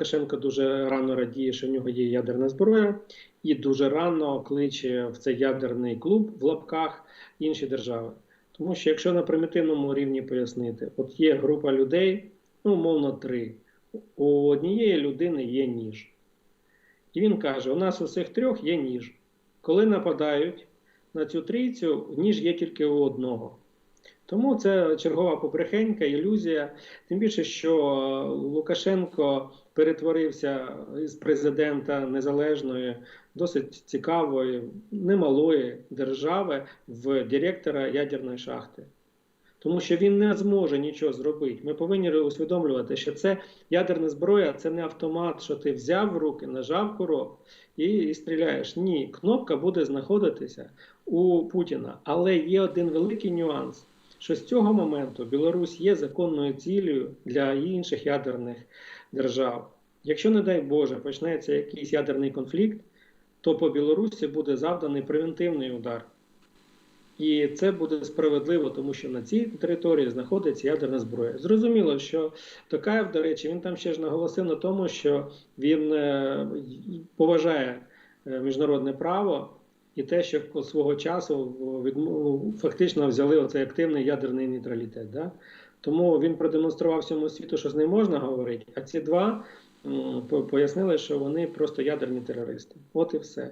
Лукашенко дуже рано радіє, що в нього є ядерна зброя, і дуже рано кличе в цей ядерний клуб в лапках інші держави. Тому що якщо на примітивному рівні пояснити, от є група людей, ну, умовно, три. У однієї людини є ніж. І він каже: у нас усіх трьох є ніж. Коли нападають на цю трійцю, ніж є тільки у одного. Тому це чергова побрехенька, ілюзія. Тим більше, що Лукашенко перетворився із президента незалежної, досить цікавої, немалої держави в директора ядерної шахти. Тому що він не зможе нічого зробити. Ми повинні усвідомлювати, що це ядерна зброя, це не автомат, що ти взяв в руки, нажав курок і, і стріляєш. Ні, кнопка буде знаходитися у Путіна. Але є один великий нюанс що з цього моменту Білорусь є законною цілею для інших ядерних держав. Якщо, не дай Боже, почнеться якийсь ядерний конфлікт, то по Білорусі буде завданий превентивний удар. І це буде справедливо, тому що на цій території знаходиться ядерна зброя. Зрозуміло, що Токаєв, до речі, він там ще ж наголосив на тому, що він е, поважає е, міжнародне право і те, що свого часу відмов- фактично взяли оцей активний ядерний нейтралітет. Да? Тому він продемонстрував всьому світу, що з ним можна говорити, а ці два пояснили, що вони просто ядерні терористи. От і все.